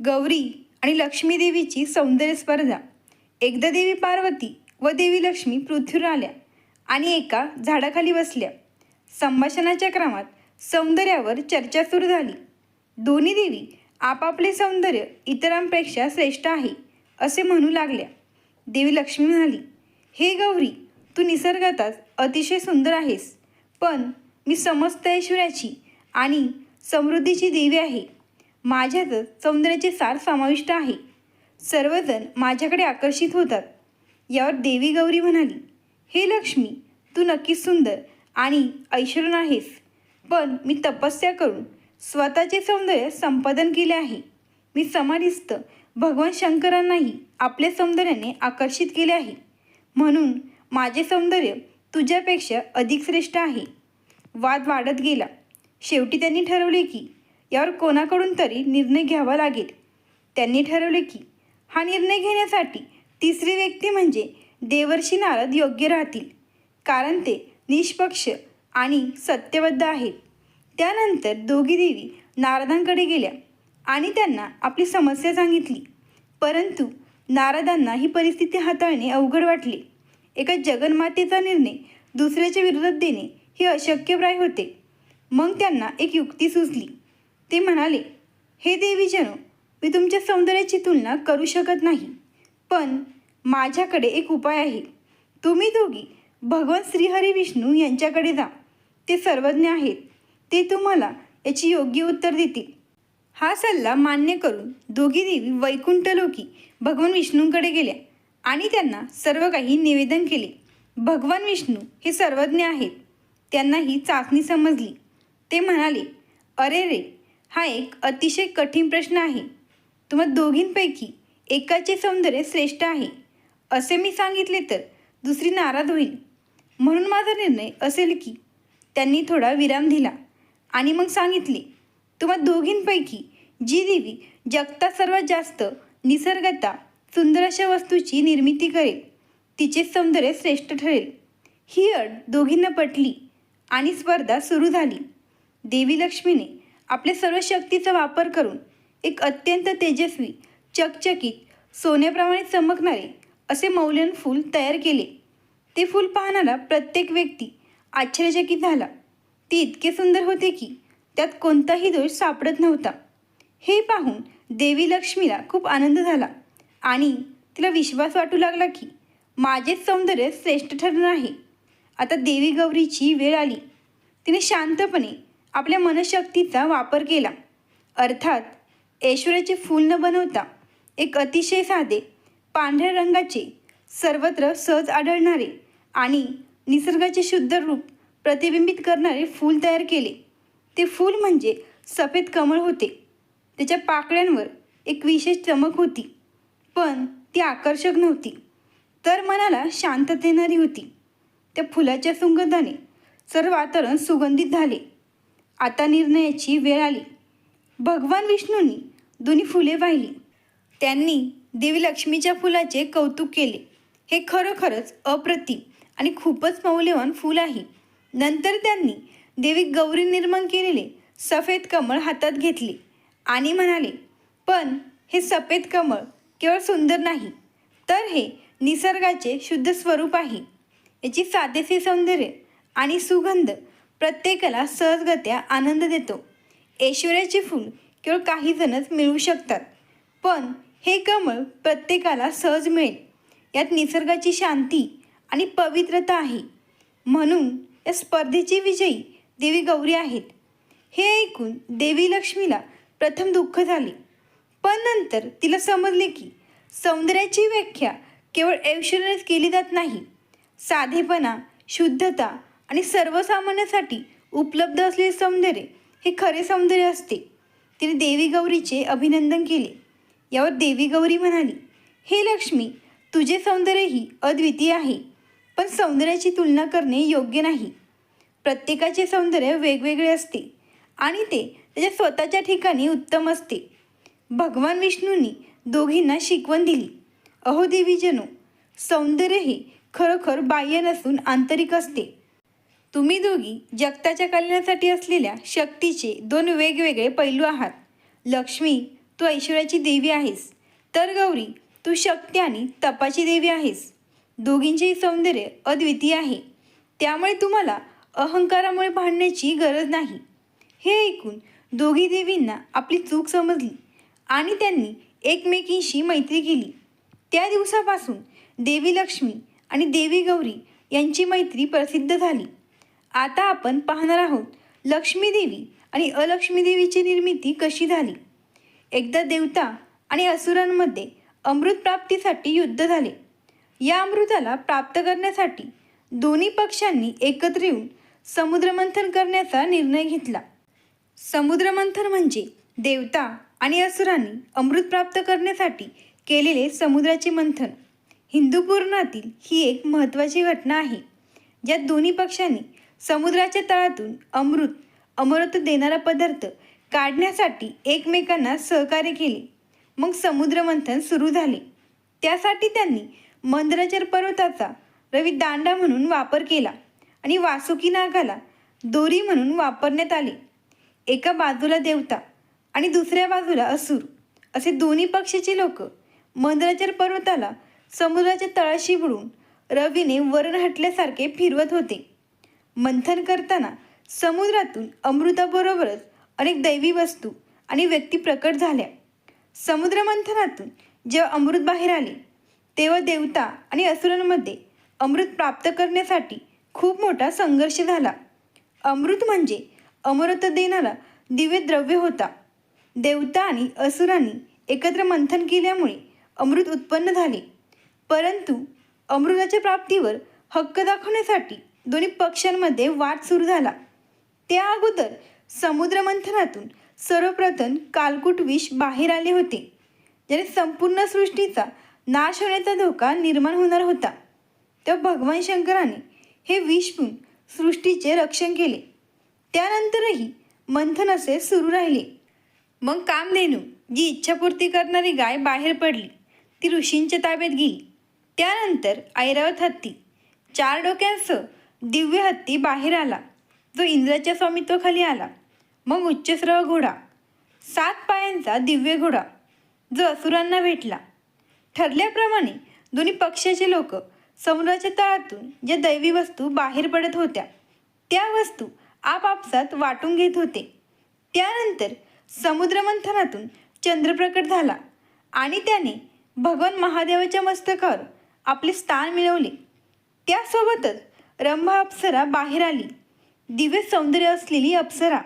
गौरी आणि लक्ष्मी देवीची सौंदर्य स्पर्धा. एकदा देवी पार्वती व देवी लक्ष्मी पृथ्वीवर आल्या आणि एका झाडाखाली बसल्या. संभाषणाच्या क्रमात सौंदर्यावर चर्चा सुरू झाली. दोन्ही देवी आपापले सौंदर्य इतरांपेक्षा श्रेष्ठ आहे असे म्हणू लागल्या. देवी लक्ष्मी म्हणाली हे गौरी तू निसर्गातच अतिशय सुंदर आहेस पण मी समस्त ऐश्वर्याची आणि समृद्धीची देवी आहे. माझ्यातच सौंदर्याचे सार समाविष्ट आहे. सर्वजण माझ्याकडे आकर्षित होतात. यावर देवी गौरी म्हणाली हे लक्ष्मी तू नक्कीच सुंदर आणि ऐश्वर्यन आहेस पण मी तपस्या करून स्वतःचे सौंदर्य संपादन केले आहे. मी समाधिस्थ भगवान शंकरांनाही आपल्या सौंदर्याने आकर्षित केले आहे. म्हणून माझे सौंदर्य तुझ्यापेक्षा अधिक श्रेष्ठ आहे. वाद वाढत गेला. शेवटी त्यांनी ठरवले की यावर कोणाकडून तरी निर्णय घ्यावा लागेल. त्यांनी ठरवले की हा निर्णय घेण्यासाठी तिसरी व्यक्ती म्हणजे देवर्षी नारद योग्य राहतील. कारण ते निष्पक्ष आणि सत्यबद्ध आहेत. त्यानंतर दोघी देवी नारदांकडे गेल्या आणि त्यांना आपली समस्या सांगितली. परंतु नारदांना ही परिस्थिती हाताळणे अवघड वाटले. एका जगन्मातेचा निर्णय दुसऱ्याच्या विरोधात देणे हे अशक्यप्राय होते. मग त्यांना एक युक्ती सुचली. ते म्हणाले हे देवीजनो मी तुमच्या सौंदर्याची तुलना करू शकत नाही. पण माझ्याकडे एक उपाय आहे. तुम्ही दोघी भगवान श्रीहरी विष्णू यांच्याकडे जा. ते सर्वज्ञ आहेत. ते तुम्हाला याची योग्य उत्तर देतील. हा सल्ला मान्य करून दोघी देवी वैकुंठलोकी भगवान विष्णूंकडे गेल्या आणि त्यांना सर्व काही निवेदन केले. भगवान विष्णू हे सर्वज्ञ आहेत. त्यांना ही चाचणी समजली. ते म्हणाले अरे रे हा एक अतिशय कठीण प्रश्न आहे. तुम्हा दोघींपैकी एकाचे सौंदर्य श्रेष्ठ आहे. असे मी सांगितले तर दुसरी नाराज होईल. म्हणून माझा निर्णय असेल की त्यांनी थोडा विराम दिला आणि मग सांगितले तुम्हा दोघींपैकी जी देवी जगतात सर्वात जास्त निसर्गता सुंदर अशा वस्तूची निर्मिती करेल तिचे सौंदर्य श्रेष्ठ ठरेल. ही अट दोघींना पटली आणि स्पर्धा सुरू झाली. देवी लक्ष्मीने आपल्या सर्व शक्तीचा वापर करून एक अत्यंत तेजस्वी चकचकीत सोन्याप्रमाणे चमकणारे असे मौल्यन फूल तयार केले. ते फूल पाहणारा प्रत्येक व्यक्ती आश्चर्यचकित झाला. ते इतके सुंदर होते की त्यात कोणताही दोष सापडत नव्हता. हे पाहून देवी लक्ष्मीला खूप आनंद झाला आणि तिला विश्वास वाटू लागला की माझेच सौंदर्य श्रेष्ठ ठरणार आहे. आता देवी गौरीची वेळ आली. तिने शांतपणे आपल्या मनशक्तीचा वापर केला. अर्थात ऐश्वर्याचे फूल न बनवता एक अतिशय साधे पांढऱ्या रंगाचे सर्वत्र सहज आढळणारे आणि निसर्गाचे शुद्ध रूप प्रतिबिंबित करणारे फूल तयार केले. ते फूल म्हणजे सफेद कमळ होते. त्याच्या पाकळ्यांवर एक विशेष चमक होती. पण ती आकर्षक नव्हती. तर मनाला शांत देणारी होती. त्या फुलाच्या सुगंधाने सर्व वातावरण सुगंधित झाले. आता निर्णयाची वेळ आली. भगवान विष्णूंनी दोन्ही फुले पाहिली त्यांनी देवी लक्ष्मीच्या फुलाचे कौतुक केले. हे खरोखरच अप्रतिम आणि खूपच मौल्यवान फूल आहे. नंतर त्यांनी देवी गौरी निर्माण केलेले सफेद कमळ हातात घेतले आणि म्हणाले पण हे सफेद कमळ केवळ सुंदर नाही तर हे निसर्गाचे शुद्ध स्वरूप आहे. याची साधेसे सौंदर्य आणि सुगंध प्रत्येकाला सहजगत्या आनंद देतो. ऐश्वर्याचे फूल केवळ काही जणच मिळू शकतात. पण हे कमळ प्रत्येकाला सहज मिळेल. यात निसर्गाची शांती आणि पवित्रता आहे. म्हणून या स्पर्धेची विजयी देवी गौरी आहेत. हे ऐकून देवी लक्ष्मीला प्रथम दुःख झाले. पण नंतर तिला समजले की सौंदर्याची व्याख्या केवळ ऐश्वर्यानेच केली जात नाही. साधेपणा शुद्धता आणि सर्वसामान्यासाठी उपलब्ध असलेले सौंदर्य हे खरे सौंदर्य असते. तिने देवी गौरीचे अभिनंदन केले. यावर देवी गौरी म्हणाली हे लक्ष्मी तुझे सौंदर्यही अद्वितीय आहे पण सौंदर्याची तुलना करणे योग्य नाही. प्रत्येकाचे सौंदर्य वेगवेगळे असते आणि ते त्याच्या स्वतःच्या ठिकाणी उत्तम असते. भगवान विष्णूंनी दोघींना शिकवण दिली. अहो देवीजनो सौंदर्य हे खरोखर बाह्य नसून आंतरिक असते. तुम्ही दोघी जगताच्या कल्याणासाठी असलेल्या शक्तीचे दोन वेगवेगळे पैलू आहात. लक्ष्मी तू ऐश्वर्याची देवी आहेस. तर गौरी तू शक्ती आणि तपाची देवी आहेस. दोघींचेही सौंदर्य अद्वितीय आहे. त्यामुळे तुम्हाला अहंकारामुळे भांडण्याची गरज नाही. हे ऐकून दोघी देवींना आपली चूक समजली आणि त्यांनी एकमेकींशी मैत्री केली. त्या दिवसापासून देवी लक्ष्मी आणि देवी गौरी यांची मैत्री प्रसिद्ध झाली. आता आपण पाहणार आहोत लक्ष्मीदेवी आणि अलक्ष्मी देवीची निर्मिती कशी झाली? एकदा देवता आणि असुरांमध्ये अमृत प्राप्तीसाठी युद्ध झाले. या अमृताला प्राप्त करण्यासाठी दोन्ही पक्षांनी एकत्र येऊन समुद्रमंथन करण्याचा निर्णय घेतला. समुद्रमंथन म्हणजे देवता आणि असुरांनी अमृत प्राप्त करण्यासाठी केलेले समुद्राचे मंथन. हिंदू पुराणातील ही एक महत्त्वाची घटना आहे. ज्यात दोन्ही पक्षांनी समुद्राच्या तळातून अमृत अमृत देणारा पदार्थ काढण्यासाठी एकमेकांना सहकार्य केले. मग समुद्रमंथन सुरू झाले. त्यासाठी त्यांनी मंदराचर पर्वताचा रवी दांडा म्हणून वापर केला आणि वासुकी नागाला दोरी म्हणून वापरण्यात आले. एका बाजूला देवता आणि दुसऱ्या बाजूला असुर असे दोन्ही पक्षाचे लोक मंदराचर पर्वताला समुद्राच्या तळाशी बुडून रवीने वरण हटल्यासारखे फिरवत होते. मंथन करताना समुद्रातून अमृताबरोबरच अनेक दैवी वस्तू आणि व्यक्ती प्रकट झाल्या. समुद्र मंथनातून जेव्हा अमृत बाहेर आले तेव्हा देवता आणि असुरांमध्ये अमृत प्राप्त करण्यासाठी खूप मोठा संघर्ष झाला. अमृत म्हणजे अमृत देणारा दिव्य द्रव्य होता. देवता आणि असुरांनी एकत्र मंथन केल्यामुळे अमृत उत्पन्न झाले. परंतु अमृताच्या प्राप्तीवर हक्क दाखवण्यासाठी दोन्ही पक्षांमध्ये वाद सुरू झाला. त्या अगोदर समुद्रमंथनातून सर्वप्रथम कालकुट विष बाहेर आले होते ज्याने संपूर्ण सृष्टीचा नाश होण्याचा धोका निर्माण होणार होता. तेव्हा भगवान शंकराने हे विष पिऊन सृष्टीचे रक्षण केले. त्यानंतरही मंथन असे सुरू राहिले. मग कामधेनू जी इच्छापूर्ती करणारी गाय बाहेर पडली ती ऋषींच्या ताब्यात गेली. त्यानंतर ऐरावत हत्ती चार डोक्यांसह दिव्य हत्ती बाहेर आला. जो इंद्राच्या स्वामित्वाखाली आला. मग उच्चस्रव घोडा. सात पायांचा दिव्य घोडा. जो असुरांना भेटला. ठरल्याप्रमाणे दोन्ही पक्षाचे लोक समुद्राच्या तळातून ज्या दैवी वस्तू बाहेर पडत होत्या त्या वस्तू आपापसात वाटून घेत होते. त्यानंतर समुद्रमंथनातून चंद्र प्रकट झाला आणि त्याने भगवान महादेवाच्या मस्तकावर आपले स्थान मिळवले. त्यासोबतच रंभा अप्सरा बाहेर आली. दिव्य सौंदर्य असलेली अप्सरा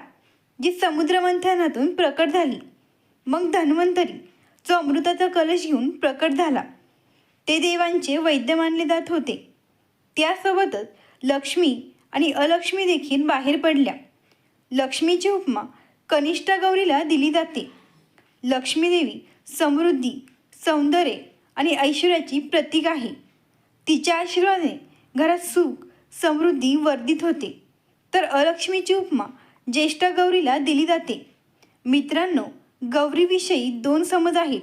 जी समुद्रमंथनातून प्रकट झाली. मग धन्वंतरी जो अमृताचा कलश घेऊन प्रकट झाला. ते देवांचे वैद्य मानले जात होते. त्यासोबतच लक्ष्मी आणि अलक्ष्मी देखील बाहेर पडल्या. लक्ष्मीची उपमा कनिष्ठा गौरीला दिली जाते. लक्ष्मीदेवी समृद्धी सौंदर्य आणि ऐश्वर्याची प्रतीक आहे. तिच्या आशीर्वादाने घरात सुख समृद्धी वर्धित होते. तर अलक्ष्मीची उपमा ज्येष्ठ गौरीला दिली जाते. मित्रांनो गौरीविषयी दोन समज आहेत.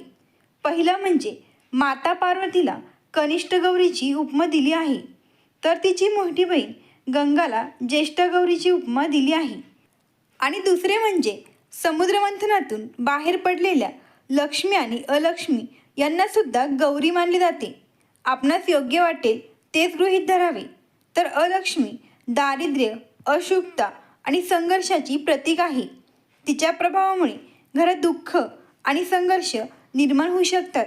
पहिला म्हणजे माता पार्वतीला कनिष्ठ गौरीची उपमा दिली आहे. तर तिची मोठी बहीण गंगाला ज्येष्ठ गौरीची उपमा दिली आहे. आणि दुसरे म्हणजे समुद्रमंथनातून बाहेर पडलेल्या लक्ष्मी आणि अलक्ष्मी यांनासुद्धा गौरी मानले जाते. आपणास योग्य वाटेल तेच गृहीत धरावे. तर अलक्ष्मी दारिद्र्य अशुभता आणि संघर्षाची प्रतीक आहे. तिच्या प्रभावामुळे घरात दुःख आणि संघर्ष निर्माण होऊ शकतात.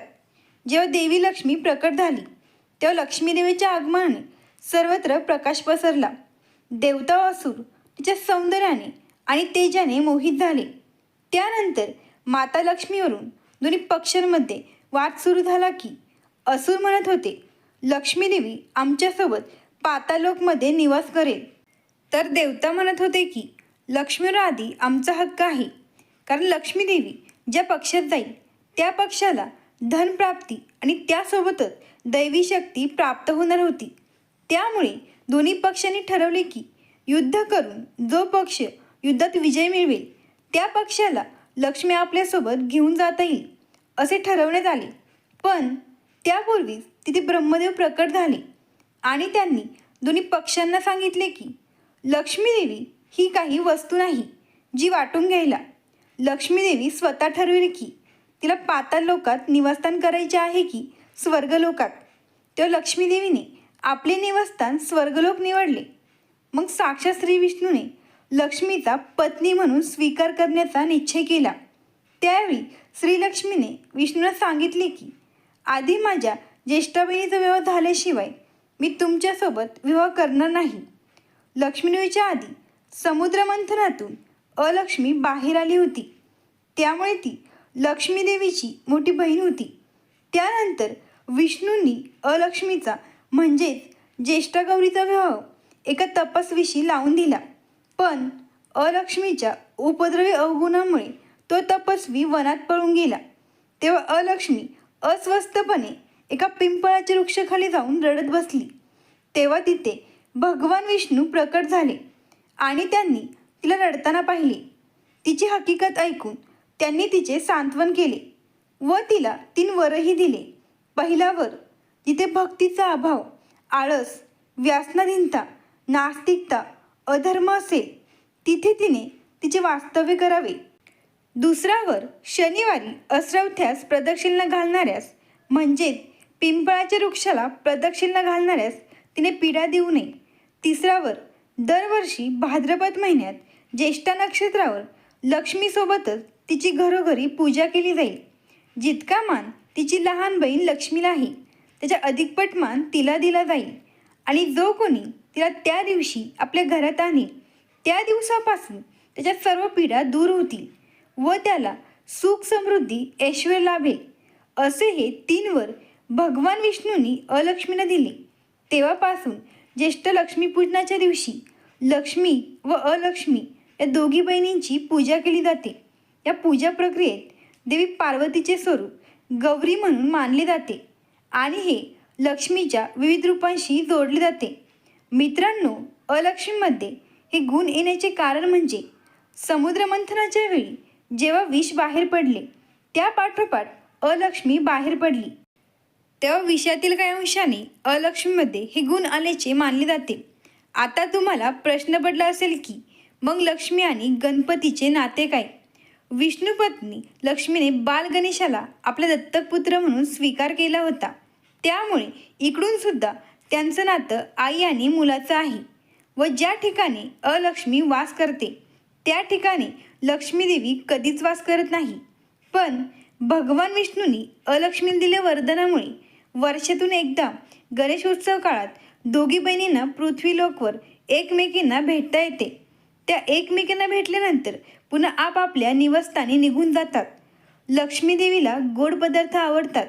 जेव्हा देवी लक्ष्मी प्रकट झाली तेव्हा लक्ष्मीदेवीच्या आगमनाने सर्वत्र प्रकाश पसरला. देवता असुर तिच्या सौंदर्याने आणि तेजाने मोहित झाले. त्यानंतर माता लक्ष्मीवरून दोन्ही पक्षांमध्ये वाद सुरू झाला की असुर म्हणत होते लक्ष्मीदेवी आमच्यासोबत पातालोकमध्ये निवास करेल तर देवता म्हणत होते की लक्ष्मीवर आधी आमचा हक्क आहे. कारण लक्ष्मी देवी ज्या पक्षात जाईल त्या पक्षाला धनप्राप्ती आणि त्यासोबतच दैवी शक्ती प्राप्त होणार होती. त्यामुळे दोन्ही पक्षांनी ठरवले की युद्ध करून जो पक्ष युद्धात विजय मिळवेल त्या पक्षाला लक्ष्मी आपल्यासोबत घेऊन जाता येईल असे ठरवण्यात आले. पण त्यापूर्वीच तिथे ब्रह्मदेव प्रकट झाले. आणि त्यांनी दोन्ही पक्षांना सांगितले की लक्ष्मीदेवी ही काही वस्तू नाही जी वाटून घ्यायला. लक्ष्मीदेवी स्वतः ठरवेल की तिला पाताल लोकात निवासस्थान करायचे आहे की स्वर्गलोकात. तेव्हा लक्ष्मीदेवीने आपले निवासस्थान स्वर्गलोक निवडले. मग साक्षात श्री विष्णूने लक्ष्मीचा पत्नी म्हणून स्वीकार करण्याचा निश्चय केला. त्यावेळी श्रीलक्ष्मीने विष्णूला सांगितले की आधी माझ्या ज्येष्ठ बहिणीचा विवाह झाल्याशिवाय मी तुमच्यासोबत विवाह करणार नाही. लक्ष्मीदेवीच्या आधी समुद्रमंथनातून अलक्ष्मी बाहेर आली होती. त्यामुळे ती लक्ष्मीदेवीची मोठी बहीण होती. त्यानंतर विष्णूंनी अलक्ष्मीचा म्हणजेच ज्येष्ठ गौरीचा विवाह एका तपस्वीशी लावून दिला. पण अलक्ष्मीच्या उपद्रवी अवगुणामुळे तो तपस्वी वनात पळून गेला. तेव्हा अलक्ष्मी अस्वस्थपणे एका पिंपळाच्या वृक्षाखाली जाऊन रडत बसली. तेव्हा तिथे भगवान विष्णू प्रकट झाले आणि त्यांनी तिला रडताना पाहिले. तिची हकीकत ऐकून त्यांनी तिचे सांत्वन केले व तिला तीन वरही दिले. पहिला वर जिथे भक्तीचा अभाव आळस व्यासनाधीनता नास्तिकता अधर्म असेल तिथे तिने तिचे वास्तव्य करावे. दुसरावर शनिवारी अस्रवथ्यास प्रदक्षिणा घालणाऱ्यास म्हणजेच पिंपळाच्या वृक्षाला प्रदक्षिणा घालणाऱ्यास तिने पीडा देऊ नये. तिसरावर दरवर्षी भाद्रपद महिन्यात ज्येष्ठा नक्षत्रावर लक्ष्मीसोबतच तिची घरोघरी पूजा केली जाईल. जितका मान तिची लहान बहीण लक्ष्मीला आहे त्याच्या अधिकपट मान तिला दिला जाईल. आणि जो कोणी तिला त्या दिवशी आपल्या घरात आणेल त्या दिवसापासून त्याच्या सर्व पीडा दूर होतील व त्याला सुख समृद्धी ऐश्वर लाभेल. असे हे तीन वर भगवान विष्णूंनी अलक्ष्मीला दिले. तेव्हापासून ज्येष्ठ लक्ष्मीपूजनाच्या दिवशी लक्ष्मी व अलक्ष्मी या दोघी बहिणींची पूजा केली जाते. या पूजा प्रक्रियेत देवी पार्वतीचे स्वरूप गौरी म्हणून मानले जाते आणि हे लक्ष्मीच्या विविध रूपांशी जोडले जाते. मित्रांनो अलक्ष्मीमध्ये हे गुण येण्याचे कारण म्हणजे समुद्रमंथनाच्या वेळी जेव्हा विष बाहेर पडले त्या पाठोपाठ अलक्ष्मी बाहेर पडली. तेव्हा विषयातील काही अंशाने अलक्ष्मीमध्ये हे गुण आल्याचे मानले जाते. आता तुम्हाला प्रश्न पडला असेल की मग लक्ष्मी आणि गणपतीचे नाते काय? विष्णुपत्नी लक्ष्मीने बाल गणेशाला आपला दत्तक पुत्र म्हणून स्वीकार केला होता. त्यामुळे इकडून सुद्धा त्यांचं नातं आई आणि मुलाचं आहे व ज्या ठिकाणी अलक्ष्मी वास करते त्या ठिकाणी लक्ष्मीदेवी कधीच वास करत नाही. पण भगवान विष्णूंनी अलक्ष्मी दिले वरदानामुळे वर्षातून एकदा गणेशोत्सव काळात दोघी बहिणींना पृथ्वीलोकवर एकमेकींना भेटता येते. त्या एकमेकींना भेटल्यानंतर पुन्हा आपापल्या निवासस्थानी निघून जातात. लक्ष्मी देवीला गोड पदार्थ आवडतात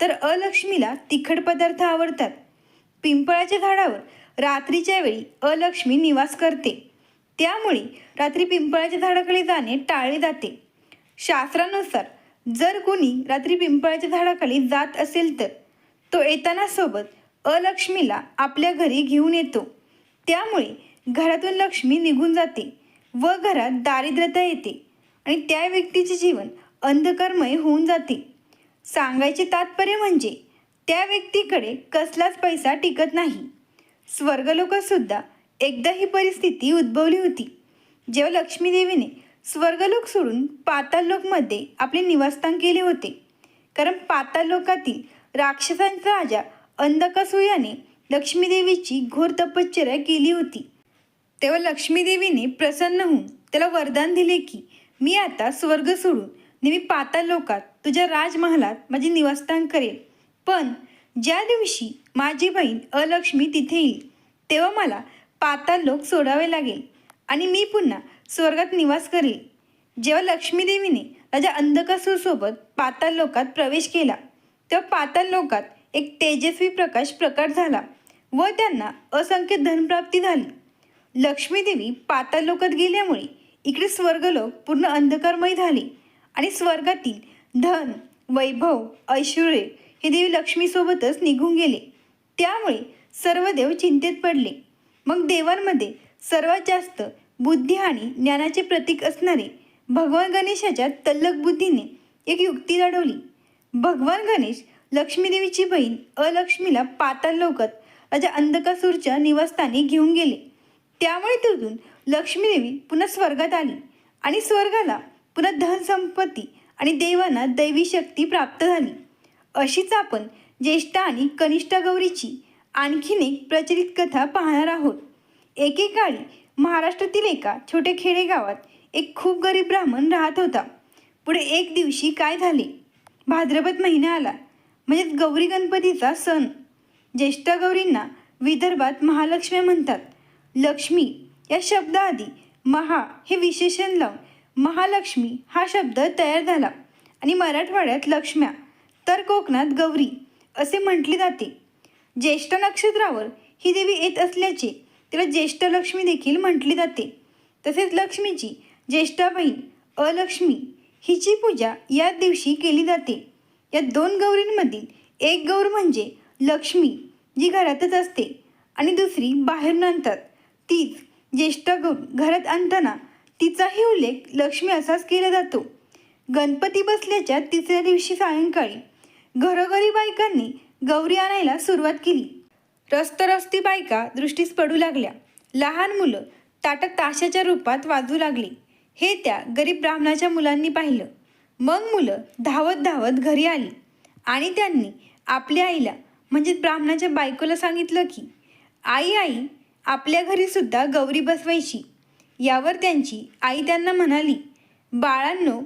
तर अलक्ष्मीला तिखट पदार्थ आवडतात. पिंपळाच्या झाडावर रात्रीच्या वेळी अलक्ष्मी निवास करते. त्यामुळे रात्री पिंपळाच्या झाडाखाली जाणे टाळले जाते. शास्त्रानुसार जर कोणी रात्री पिंपळाच्या झाडाखाली जात असेल तर तो येताना सोबत अलक्ष्मीला आपल्या घरी घेऊन येतो. त्यामुळे घरातून लक्ष्मी निघून जाते व घरात दारिद्र्यता येते आणि त्या व्यक्तीचे जीवन अंधकारमय होऊन जाते. सांगायचे तात्पर्य म्हणजे त्या व्यक्तीकडे कसलाच पैसा टिकत नाही. स्वर्गलोकातसुद्धा एकदा ही परिस्थिती उद्भवली होती. जेव्हा लक्ष्मीदेवीने स्वर्गलोक सोडून पाताल लोकमध्ये आपले निवासस्थान केले होते. कारण पाताळलोकातील राक्षसांचा राजा अंधकासुयाने लक्ष्मीदेवीची घोर तपश्चर्या केली होती. तेव्हा लक्ष्मीदेवीने प्रसन्न होऊन त्याला वरदान दिले की मी आता स्वर्ग सोडून नेहमी पाताळ लोकात तुझ्या राजमहालात माझे निवासस्थान करेल पण ज्या दिवशी माझी बहीण अलक्ष्मी तिथे येईल तेव्हा मला पाताळ लोक सोडावे लागेल आणि मी पुन्हा स्वर्गात निवास करेल. जेव्हा लक्ष्मीदेवीने राजा अंधकासूरसोबत पाताळ लोकात प्रवेश केला तेव्हा पाताळ लोकात एक तेजस्वी प्रकाश प्रकट झाला व त्यांना असंख्य धनप्राप्ती झाली. लक्ष्मीदेवी पाताळ लोकात गेल्यामुळे इकडे स्वर्गलोक पूर्ण अंधकारमय झाले आणि स्वर्गातील धन वैभव ऐश्वर हे देवी लक्ष्मीसोबतच निघून गेले. त्यामुळे सर्व देव चिंतेत पडले. मग देवांमध्ये सर्वात जास्त बुद्धी आणि ज्ञानाचे प्रतीक असणारे भगवान गणेशाच्या तल्लक बुद्धीने एक युक्ती लढवली. भगवान गणेश लक्ष्मीदेवीची बहीण अलक्ष्मीला पाताळ लोकात राजा अंधकासूरच्या निवासस्थानी घेऊन गेले. त्यामुळे तिथून लक्ष्मीदेवी पुन्हा स्वर्गात आली आणि स्वर्गाला पुन्हा धनसंपत्ती आणि देवांना दैवी शक्ती प्राप्त झाली. अशीच आपण ज्येष्ठ आणि कनिष्ठ गौरीची आणखीन एक प्रचलित कथा पाहणार आहोत. एकेकाळी महाराष्ट्रातील एका छोट्या खेडेगावात एक खूप गरीब ब्राह्मण राहत होता. पुढे एक दिवशी काय झाले? भाद्रपद महिना आला. म्हणजेच गौरी गणपतीचा सण. ज्येष्ठ गौरींना विदर्भात महालक्ष्मी म्हणतात. लक्ष्मी या शब्दाआधी महा हे विशेषण लावून महालक्ष्मी हा शब्द तयार झाला. आणि मराठवाड्यात लक्ष्म्या तर कोकणात गौरी असे म्हटले जाते. ज्येष्ठ नक्षत्रावर ही देवी येत असल्याचे तिला ज्येष्ठ लक्ष्मी देखील म्हटली जाते. तसेच लक्ष्मीची ज्येष्ठा बहीण अलक्ष्मी हिची पूजा याच दिवशी केली जाते या दोन गौरींमधील एक गौर म्हणजे लक्ष्मी जी घरातच असते आणि दुसरी बाहेरून आणतात. तीच ज्येष्ठ गौर घरात आणताना तिचाही उल्लेख लक्ष्मी असाच केला जातो. गणपती बसल्याच्या तिसऱ्या दिवशी सायंकाळी घरोघरी बायकांनी गौरी आणायला सुरुवात केली. रस्तरस्ती बायका दृष्टीस पडू लागल्या. लहान मुलं ताटक ताशाच्या रूपात वाजू लागली. हे त्या गरीब ब्राह्मणाच्या मुलांनी पाहिलं. मग मुलं धावत धावत घरी आली आणि त्यांनी आपल्या आईला म्हणजे ब्राह्मणाच्या बायकोला सांगितलं की आई आई आपल्या घरीसुद्धा गौरी बसवायची. यावर त्यांची आई त्यांना म्हणाली बाळांनो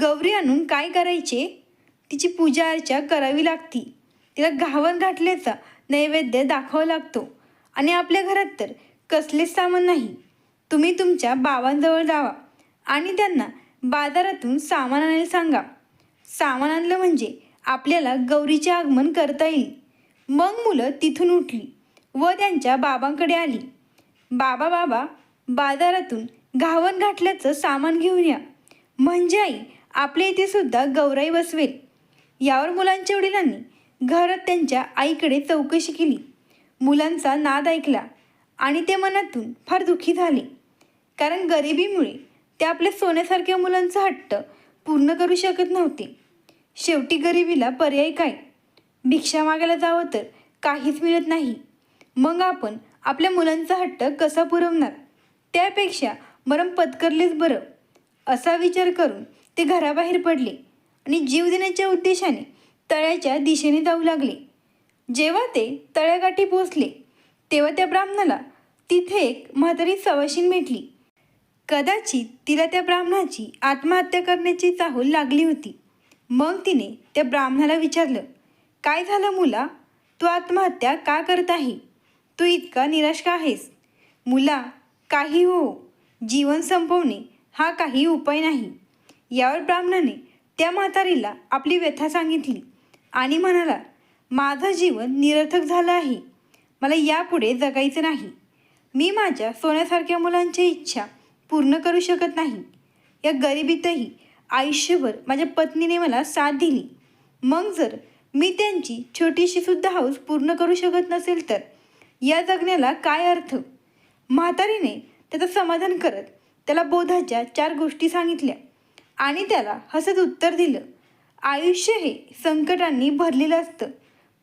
गौरी आणून काय करायचे? तिची पूजा अर्चा करावी लागती. तिला घावन घातल्याचा नैवेद्य दाखवावा लागतो. आणि आपल्या घरात तर कसलेच सामान नाही. तुम्ही तुमच्या बाबांजवळ जावा. आणि त्यांना बाजारातून सामान आणायला सांगा. सामान आणलं म्हणजे आपल्याला गौरीचे आगमन करता येईल. मग मुलं तिथून उठली व त्यांच्या बाबांकडे आली. बाबा बाबा बाजारातून घावन घातल्याचं सामान घेऊन या. म्हणजे आई आपल्या इथे सुद्धा गौराई बसवेल. यावर मुलांच्या वडिलांनी घरात त्यांच्या आईकडे चौकशी केली. मुलांचा नाद ऐकला आणि ते मनातून फार दुःखी झाले. कारण गरिबीमुळे ते आपल्या सोन्यासारख्या मुलांचा हट्ट पूर्ण करू शकत नव्हते. शेवटी गरिबीला पर्याय काय? भिक्षा मागायला जावं तर काहीच मिळत नाही. मग आपण आपल्या मुलांचा हट्ट कसा पुरवणार? त्यापेक्षा मरम पत्करलेच बरं. असा विचार करून ते घराबाहेर पडले आणि जीव देण्याच्या उद्देशाने तळ्याच्या दिशेने जाऊ लागले. जेव्हा ते तळ्यागाठी पोचले तेव्हा त्या ब्राह्मणाला तिथे एक म्हातारी सवाशीन भेटली. कदाचित तिला त्या ब्राह्मणाची आत्महत्या करण्याची चाहूल लागली होती. मग तिने त्या ब्राह्मणाला विचारलं काय झालं मुला? तू आत्महत्या का करत आहे? तू इतका निराश का आहेस? मुला काही हो. जीवन संपवणे हा काही उपाय नाही. यावर ब्राह्मणाने त्या म्हातारीला आपली व्यथा सांगितली आणि म्हणाला माझं जीवन निरर्थक झालं आहे. मला यापुढे जगायचं नाही. मी माझ्या सोन्यासारख्या मुलांची इच्छा पूर्ण करू शकत नाही. या गरिबीतही आयुष्यभर माझ्या पत्नीने मला साथ दिली. मग जर मी त्यांची छोटीशी सुद्धा हौस पूर्ण करू शकत नसेल तर या जगण्याला काय अर्थ? म्हातारीने त्याचं समाधान करत त्याला बोधाच्या चार गोष्टी सांगितल्या आणि त्याला हसत उत्तर दिलं. आयुष्य हे संकटांनी भरलेलं असतं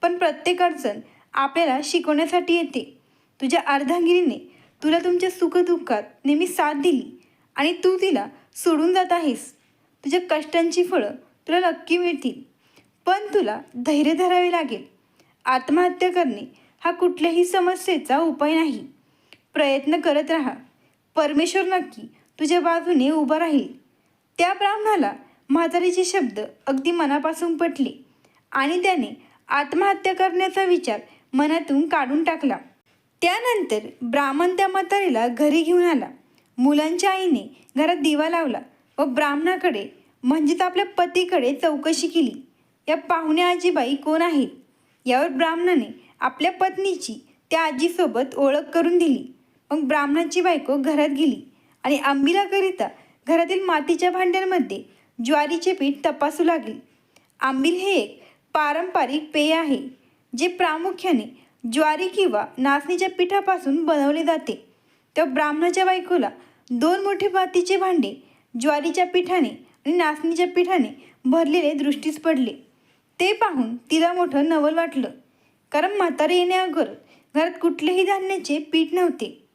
पण प्रत्येक अडचण आपल्याला शिकवण्यासाठी येते. तुझ्या अर्धांगिरीने तुला तुमच्या सुखदुःखात नेहमी साथ दिली आणि तू तिला सोडून जात आहेस. तुझ्या कष्टांची फळं तुला नक्की मिळतील. पण तुला धैर्य धरावे लागेल. आत्महत्या करणे हा कुठल्याही समस्येचा उपाय नाही. प्रयत्न करत राहा. परमेश्वर नक्की तुझ्या बाजूने उभा राहील. त्या ब्राह्मणाला म्हातारीचे शब्द अगदी मनापासून पटले आणि त्याने आत्महत्या करण्याचा विचार मनातून काढून टाकला. त्यानंतर ब्राह्मण त्या म्हातारीला घरी घेऊन आला. मुलांच्या आईने घरात दिवा लावला व ब्राह्मणाकडे म्हणजेच आपल्या पतीकडे चौकशी केली. या पाहुण्या आजीबाई कोण आहेत? यावर ब्राह्मणाने आपल्या पत्नीची त्या आजीसोबत ओळख करून दिली. मग ब्राह्मणाची बायको घरात गेली आणि आंबिलाकरिता घरातील मातीच्या भांड्यांमध्ये ज्वारीचे पीठ तपासू लागली. आंबील हे एक पारंपरिक पेय आहे जे प्रामुख्याने ज्वारी किंवा नाचणीच्या पिठापासून बनवले जाते. त्या ब्राह्मणाच्या बायकोला दोन मोठे मातीचे भांडे ज्वारीच्या पिठाने आणि नाचणीच्या पिठाने भरलेले दृष्टीस पडले. ते पाहून तिला मोठं नवल वाटलं. कारण म्हातारे येण्याअगोदर घरात कुठलेही धान्याचे पीठ नव्हते.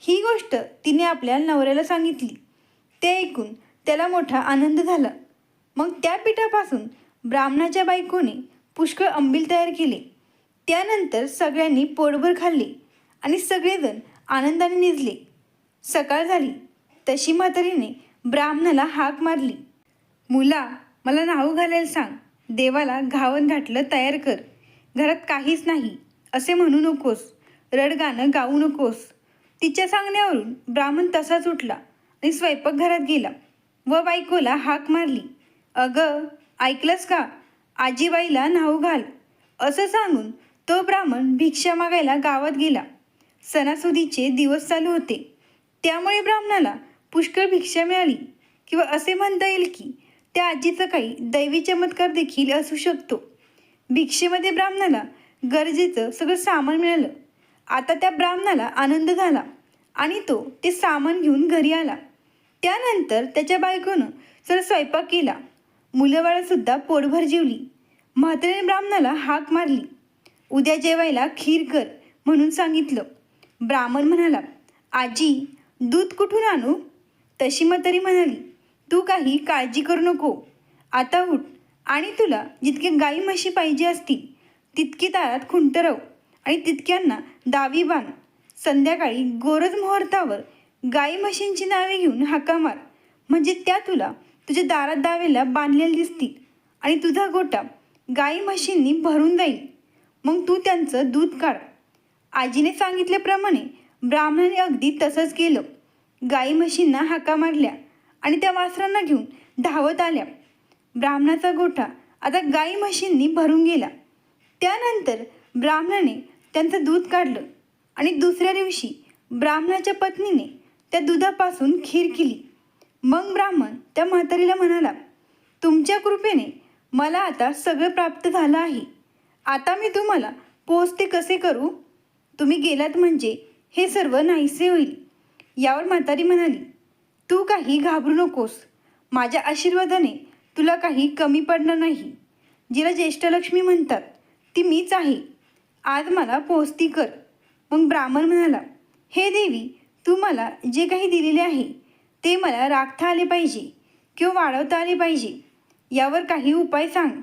ही गोष्ट तिने आपल्या नवऱ्याला सांगितली. ते ऐकून त्याला मोठा आनंद झाला. मग त्या पिठापासून ब्राह्मणाच्या बायकोने पुष्कळ अंबिल तयार केले. त्यानंतर सगळ्यांनी पोटभर खाल्ली आणि सगळेजण आनंदाने निजले. सकाळ झाली. तशी म्हातारीने ब्राह्मणाला हाक मारली. मुला मला नाव घालायला सांग. देवाला घावन घातलं तयार कर. घरात काहीच नाही. असे म्हणू नकोस. रडगाणं गाऊ नकोस. तिच्या सांगण्यावरून ब्राह्मण तसाच उठला आणि स्वयंपाकघरात गेला व बायकोला हाक मारली. अगं ऐकलंस का? आजीबाईला न्हाऊ घाल. असं सांगून तो ब्राह्मण भिक्षा मागायला गावात गेला. सणासुदीचे दिवस चालू होते. त्यामुळे ब्राह्मणाला पुष्कळ भिक्षा मिळाली. किंवा असे म्हणता येईल की त्या आजीचा काही दैवी चमत्कार देखील असू शकतो. भिक्षेमध्ये ब्राह्मणाला गरजेचं सगळं सामान मिळालं. आता त्या ब्राह्मणाला आनंद झाला आणि तो ते सामान घेऊन घरी आला. त्यानंतर त्याच्या बायकोनं सर स्वयंपाक केला. मुलंबाळंसुद्धा पोटभर जेवली. म्हातारीने ब्राह्मणाला हाक मारली. उद्या जेवायला खीर कर म्हणून सांगितलं. ब्राह्मण म्हणाला आजी दूध कुठून आणू? तशी म्हातारी म्हणाली तू काही काळजी करू नको. आता उठ आणि तुला जितके गाई म्हशी पाहिजे असतील तितकी दारात खुंट राहू आणि तितक्यांना दावी बांध. संध्याकाळी गोरज मुहूर्तावर गाई म्हशींची नावे घेऊन हाका मार. म्हणजे त्या तुला तुझ्या दारात दावेला बांधलेल्या दिसतील आणि तुझा गोटा गाई म्हशींनी भरून जाईल. मग तू त्यांचं दूध काढ. आजीने सांगितल्याप्रमाणे ब्राह्मणाने अगदी तसंच केलं. गाई म्हशींना हाका मारल्या आणि त्या वासरांना घेऊन धावत आल्या. ब्राह्मणाचा गोठा आता गाई म्हशींनी भरून गेला. त्यानंतर ब्राह्मणाने त्यांचं दूध काढलं आणि दुसऱ्या दिवशी ब्राह्मणाच्या पत्नीने त्या दुधापासून खीर केली. मग ब्राह्मण त्या म्हातारीला म्हणाला तुमच्या कृपेने मला आता सगळं प्राप्त झालं आहे. आता मी तुम्हाला पोचते कसे करू? तुम्ही गेलात म्हणजे हे सर्व नाहीसे होईल. यावर म्हातारी म्हणाली तू काही घाबरू नकोस. माझ्या आशीर्वादाने तुला काही कमी पडणार नाही. जिला ज्येष्ठलक्ष्मी म्हणतात ती मीच आहे. आज मला पोचती कर. मग ब्राह्मण म्हणाला हे देवी तू मला जे काही दिलेले आहे ते मला राखता आले पाहिजे किंवा वाढवता आले पाहिजे. यावर काही उपाय सांग.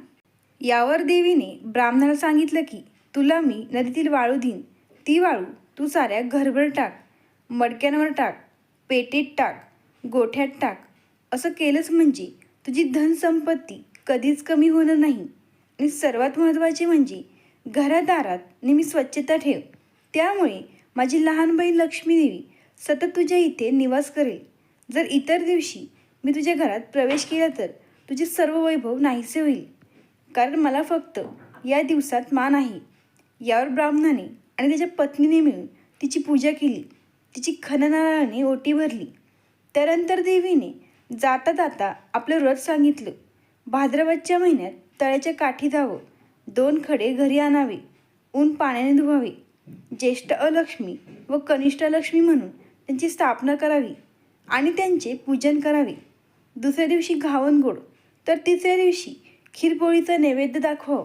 यावर देवीने ब्राह्मणाला सांगितलं की तुला मी नदीतील वाळू देईन. ती वाळू तू साऱ्या घरभर टाक मडक्यांवर टाक पेटीत टाक गोठ्यात टाक. असं केलंच म्हणजे तुझी धनसंपत्ती कधीच कमी होणार नाही. आणि सर्वात महत्त्वाचे म्हणजे घरादारात नेहमी स्वच्छता ठेव. त्यामुळे माझी लहान बहीण लक्ष्मीदेवी सतत तुझ्या इथे निवास करेल. जर इतर दिवशी मी तुझ्या घरात प्रवेश केला तर तुझे सर्व वैभव नाहीसे होईल. कारण मला फक्त या दिवसात मान आहे यावर ब्राह्मणाने आणि त्याच्या पत्नीने मिळून तिची पूजा केली. तिची खननाळाने ओटी भरली. त्यानंतर देवीने जाता जाता आपलं व्रत सांगितलं. भाद्रवाच्या महिन्यात तळ्याच्या काठी जावं दोन खडे घरी आणावे ऊन पाण्याने धुवावे. ज्येष्ठ अलक्ष्मी व कनिष्ठ लक्ष्मी म्हणून त्यांची स्थापना करावी आणि त्यांचे पूजन करावे. दुसऱ्या दिवशी घावन गोड तर तिसऱ्या दिवशी खीरपोळीचं नैवेद्य दाखव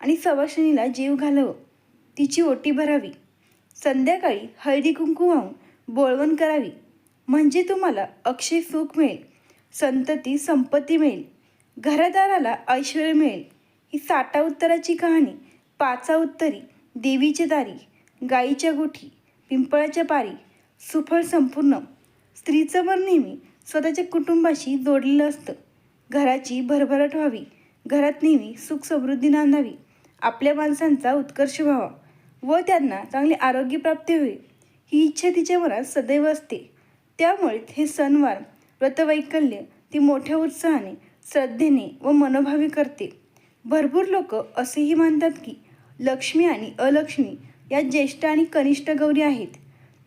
आणि सवाशिणीला जीव घालव. तिची ओटी भरावी. संध्याकाळी हळदी कुंकू वाहून बोळवण करावी. म्हणजे तुम्हाला अक्षय सुख मिळेल संतती संपत्ती मिळेल घरदाराला ऐश्वर मिळेल. ही साठा उत्तराची कहाणी पाचा उत्तरी देवीचे दारी गाईच्या गोठी पिंपळाच्या पारी सुफळ संपूर्ण. स्त्रीचं मन नेहमी स्वतःच्या कुटुंबाशी जोडलेलं असतं. घराची भरभराट व्हावी. घरात नेहमी सुख समृद्धी नांदावी. आपल्या माणसांचा उत्कर्ष व्हावा व त्यांना चांगले आरोग्य प्राप्त होईल ही इच्छा तिच्या मनात सदैव असते. त्यामुळे हे सणवार व्रतवैकल्य ती मोठ्या उत्साहाने श्रद्धेने व मनोभावे करते. भरपूर लोक असेही मानतात की लक्ष्मी आणि अलक्ष्मी या ज्येष्ठ आणि कनिष्ठ गौरी आहेत.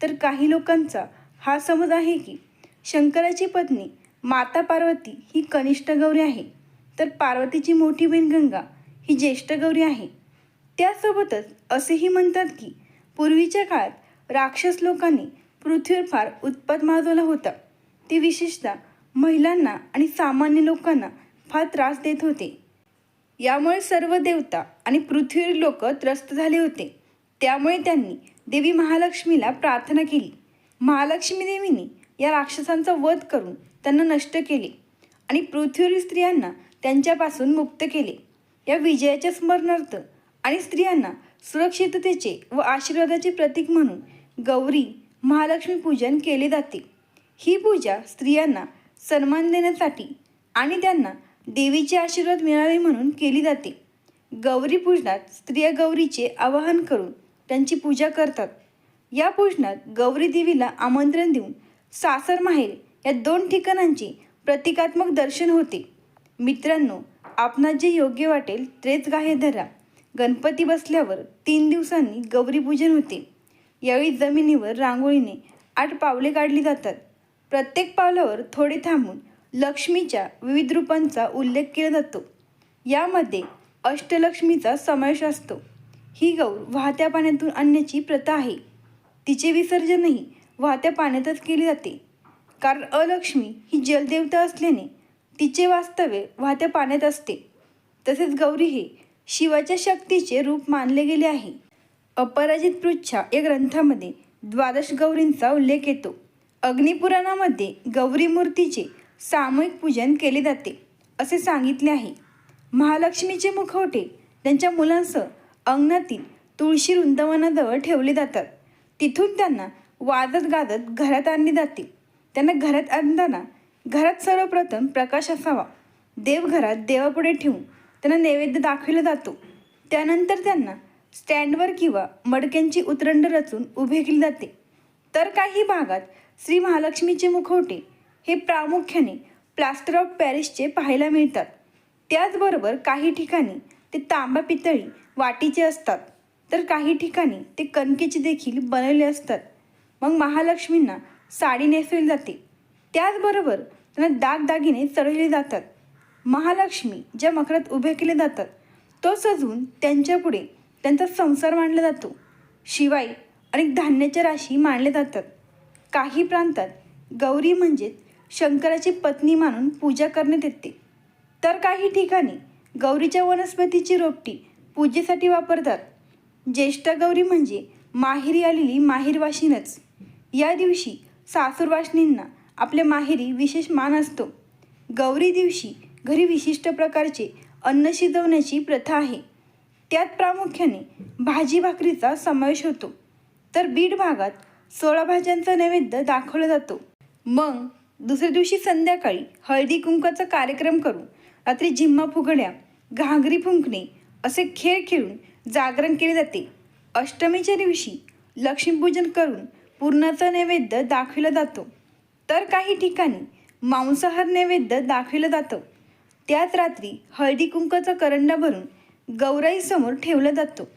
तर काही लोकांचा हा समज आहे की शंकराची पत्नी माता पार्वती ही कनिष्ठ गौरी आहे. तर पार्वतीची मोठी बहीण गंगा ही ज्येष्ठ गौरी आहे. त्यासोबतच असेही म्हणतात की पूर्वीच्या काळात राक्षस लोकांनी पृथ्वीवर फार उत्पात माजवला होता. ते विशेषतः महिलांना आणि सामान्य लोकांना फार त्रास देत होते. यामुळे सर्व देवता आणि पृथ्वीवर लोक त्रस्त झाले होते. त्यामुळे त्यांनी देवी महालक्ष्मीला प्रार्थना केली. महालक्ष्मी देवीने या राक्षसांचा वध करून त्यांना नष्ट केले आणि पृथ्वीवरील स्त्रियांना त्यांच्यापासून मुक्त केले. या विजयाच्या स्मरणार्थ आणि स्त्रियांना सुरक्षिततेचे व आशीर्वादाचे प्रतीक म्हणून गौरी महालक्ष्मी पूजन केले जाते. ही पूजा स्त्रियांना सन्मान देण्यासाठी आणि त्यांना देवीचे आशीर्वाद मिळावे म्हणून केली जाते. गौरी पूजनात स्त्रिया गौरीचे आवाहन करून त्यांची पूजा करतात. या पूजनात गौरी देवीला आमंत्रण देऊन सासर माहेर या दोन ठिकाणांचे प्रतिकात्मक दर्शन होते. मित्रांनो आपणास जे योग्य वाटेल तेच गाहे धरा. गणपती बसल्यावर तीन दिवसांनी गौरीपूजन होते. यावेळी जमिनीवर रांगोळीने आठ पावले काढली जातात. प्रत्येक पावलावर थोडे थांबून लक्ष्मीच्या विविध रूपांचा उल्लेख केला जातो. यामध्ये अष्टलक्ष्मीचा समावेश असतो. ही गौर वाहत्या पाण्यातून आणण्याची प्रथा आहे. तिचे विसर्जनही वाहत्या पाण्यातच केले जाते. कारण अलक्ष्मी ही जलदेवता असल्याने तिचे वास्तव्य वाहत्या पाण्यात असते. तसेच गौरी हे शिवाच्या शक्तीचे रूप मानले गेले आहे. अपराजित पृच्छा या ग्रंथामध्ये द्वादश गौरींचा उल्लेख येतो. अग्निपुराणामध्ये गौरी मूर्तीचे सामूहिक पूजन केले जाते असे सांगितले आहे. महालक्ष्मीचे मुखवटे त्यांच्या मुलांसह अंगणातील तुळशी वृंदावनाजवळ ठेवले जातात. तिथून त्यांना वाजत गाजत घरात आणली जाते. त्यांना घरात आणताना घरात सर्वप्रथम प्रकाश असावा. देवघरात देवापुढे ठेवून त्यांना नैवेद्य दाखविला जातो. त्यानंतर त्यांना स्टँडवर किंवा मडक्यांची उतरंड रचून उभे केले जाते. तर काही भागात श्री महालक्ष्मीचे मुखवटे हे प्रामुख्याने प्लास्टर ऑफ पॅरिसचे पाहायला मिळतात. त्याचबरोबर काही ठिकाणी ते तांबा पितळी वाटीचे असतात. तर काही ठिकाणी ते कणकेचे देखील बनवले असतात. मग महालक्ष्मींना साडी नेसवली जाते. त्याचबरोबर त्यांना दागदागिने चढवले जातात. महालक्ष्मी ज्या मकरात उभे केले जातात तो सजवून त्यांच्यापुढे त्यांचा संसार मांडला जातो. शिवाय अनेक धान्याच्या राशी मांडल्या जातात. काही प्रांतात गौरी म्हणजेच शंकराची पत्नी मानून पूजा करण्यात येते. तर काही ठिकाणी गौरीच्या वनस्पतीची रोपटी पूजेसाठी वापरतात. ज्येष्ठ गौरी म्हणजे माहेरी आलेली माहेरवाशीनच. या दिवशी सासूरवाशिनींना आपल्या माहेरी विशेष मान असतो. गौरी दिवशी घरी विशिष्ट प्रकारचे अन्न शिजवण्याची प्रथा आहे. त्यात प्रामुख्याने भाजी भाकरीचा समावेश होतो. तर बीड भागात सोळा भाज्यांचा नैवेद्य दाखवला जातो. मग दुसऱ्या दिवशी संध्याकाळी हळदी कुंकाचा कार्यक्रम करून रात्री झिम्मा फुगड्या घागरी फुंकणे असे खेळ खेळून जागरण केले जाते. अष्टमीच्या दिवशी लक्ष्मीपूजन करून पूर्णाचा नैवेद्य दाखविला जातो. तर काही ठिकाणी मांसाहार नैवेद्य दाखविलं जातं. त्याच रात्री हळदी कुंकाचा करंडा भरून गौराईसमोर ठेवला जातो.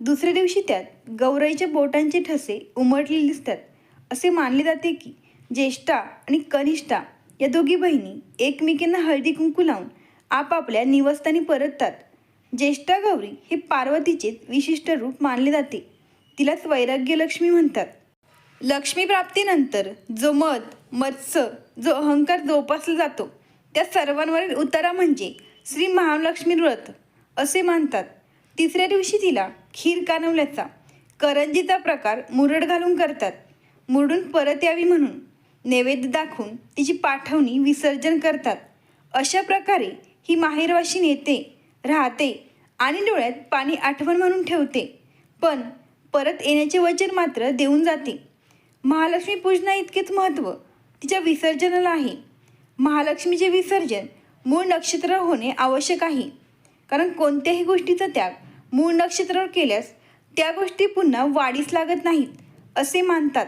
दुसऱ्या दिवशी त्यात गौराईच्या बोटांचे ठसे उमटलेले दिसतात. असे मानले जाते की ज्येष्ठा आणि कनिष्ठा या दोघी बहिणी एकमेकींना हळदी कुंकू लावून आपापल्या निवासस्थानी परततात. ज्येष्ठा गौरी हे पार्वतीचेच विशिष्ट रूप मानले जाते. तिलाच वैराग्य लक्ष्मी म्हणतात. लक्ष्मी प्राप्तीनंतर जो मद मत्स्य जो अहंकार जोपासला जातो त्या सर्वांवरील उतारा म्हणजे श्री महालक्ष्मी व्रत असे मानतात. तिसऱ्या दिवशी तिला खीर कानवल्याचा करंजीचा प्रकार मुरड घालून करतात. मुरडून परत यावी म्हणून नैवेद्य दाखवून तिची पाठवणी विसर्जन करतात. अशा प्रकारे ही माहेरवाशी येते राहते आणि डोळ्यात पाणी आठवण म्हणून ठेवते. पण परत येण्याचे वचन मात्र देऊन जाते. महालक्ष्मी पूजना इतकेच महत्त्व तिच्या विसर्जनाला आहे. महालक्ष्मीचे विसर्जन मूळ नक्षत्र होणे आवश्यक आहे. कारण कोणत्याही गोष्टीचा त्याग मूळ नक्षत्रावर केल्यास त्या गोष्टी पुन्हा वाढीस लागत नाहीत असे मानतात.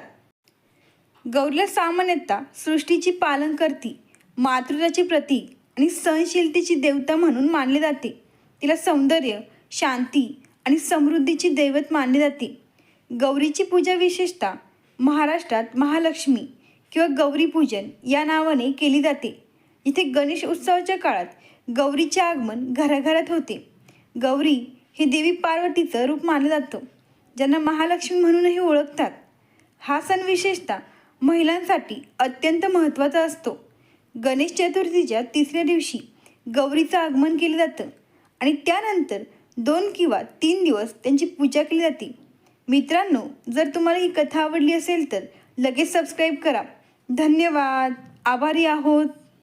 गौरीला सामान्यतः सृष्टीची पालन करती मातृत्वाचे प्रतीक आणि सहनशीलतेची देवता म्हणून मानले जाते. तिला सौंदर्य शांती आणि समृद्धीची दैवत मानले जाते. गौरीची पूजा विशेषतः महाराष्ट्रात महालक्ष्मी किंवा गौरी पूजन या नावाने केली जाते. इथे गणेश उत्सवाच्या काळात गौरीचे आगमन घराघरात होते. गौरी हे देवी पार्वतीचं रूप मानलं जातं ज्यांना महालक्ष्मी म्हणूनही ओळखतात. हा सण विशेषतः महिलांसाठी अत्यंत महत्त्वाचा असतो. गणेश चतुर्थीच्या तिसऱ्या दिवशी गौरीचं आगमन केलं जातं आणि त्यानंतर दोन किंवा तीन दिवस त्यांची पूजा केली जाते. मित्रांनो जर तुम्हाला ही कथा आवडली असेल तर लगेच सबस्क्राईब करा. धन्यवाद. आभारी आहोत.